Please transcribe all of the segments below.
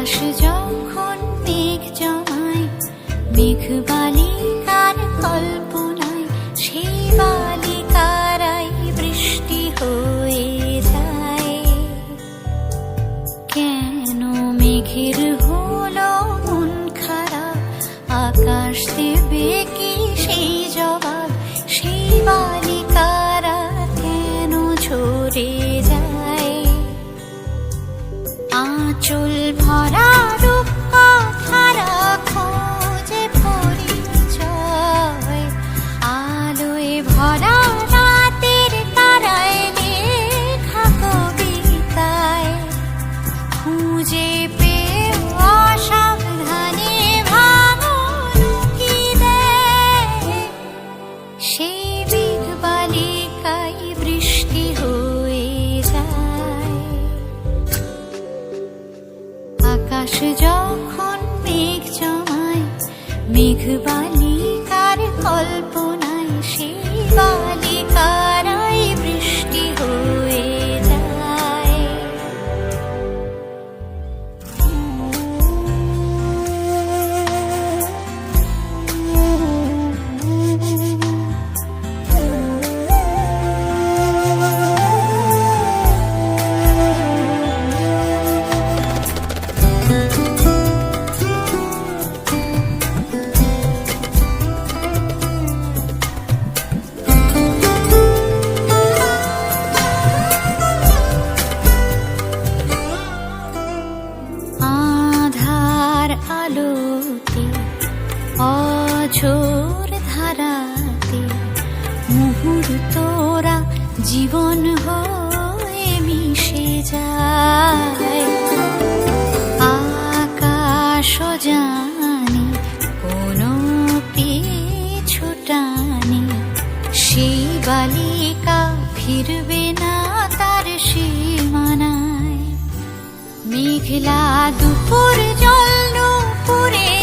আকাশ যখন মেঘ জমায়, মেঘ বালিকার কল্পনায় সেই বালিকারাই বৃষ্টি হয়ে যায়। কেন মেঘের হলো মন খারাপ? আকাশ দেবে কি সেই জবাব? সেই বালিকারা কেন ঝরে ভরা মেঘ বালিকার জীবন হয়ে মিশে যায়। আকাশ জানি কোনো পিছুটানি সেই বালিকা ফিরবে না তার সীমানায়। মেঘলা দুপুর জল নুপুরের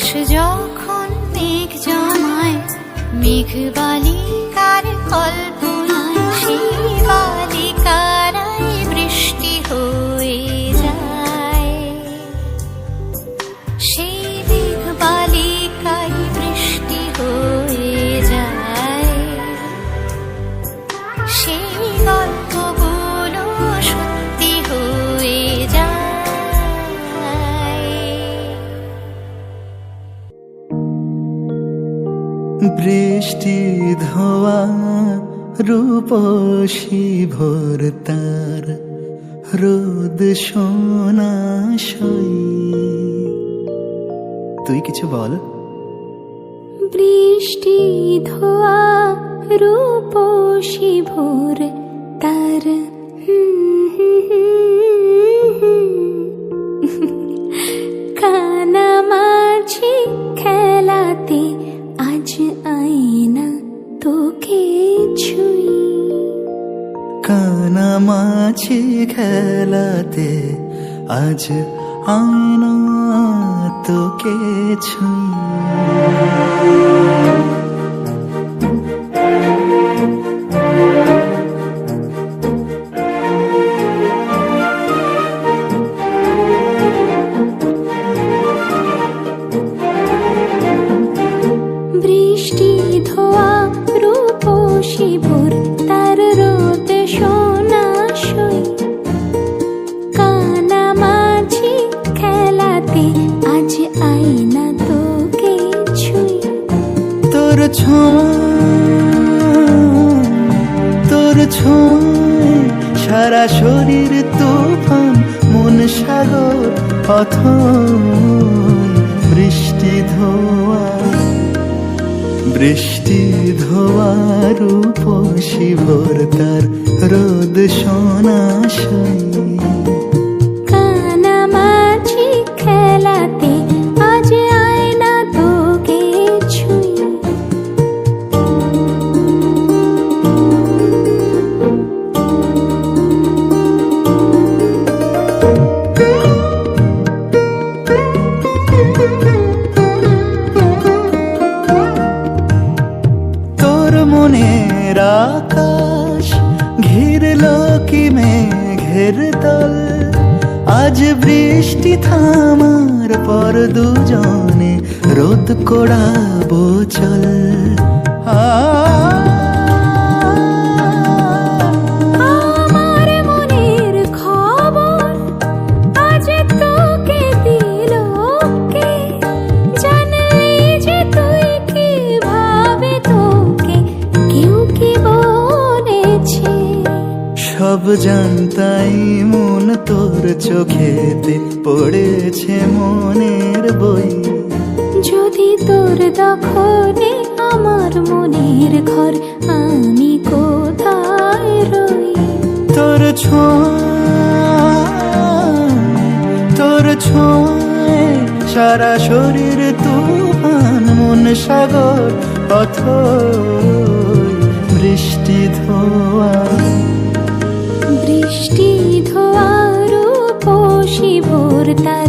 আকাশ যখন মেঘ জমায় মেঘ বালিকার কল্পনায় বৃষ্টি ধোয়া, রূপসী ভোর তার, রোদ সোনা সই। তুই কিছু বল। বৃষ্টি ধোয়া, রূপসী ভোর তার কানা মাছি খেলাতে আজ আয়না তোকে ছুঁই তোর সারা শরীর তুফান, মন সাগর অথম বৃষ্টি ধোয়া বৃষ্টি ধোয়া রূপসী ভোর তার রোদ সোনা মনের আকাশ, ঘিরল কি মেঘের দল। আজ বৃষ্টি থামার পর দুজনে রোদ কোড়াবো চল। আ জানতাই মন তোর চোখেতে পড়েছে মনের বই। যদি তোর দখলে আমার মনের ঘর আমি কোথায় রই? তোর ছোঁয় তোর ছোঁয় সারা শরীর তুফান মন সাগর অথই বৃষ্টি ধোয়া। বৃষ্টি ধোয়ার পশিবর তার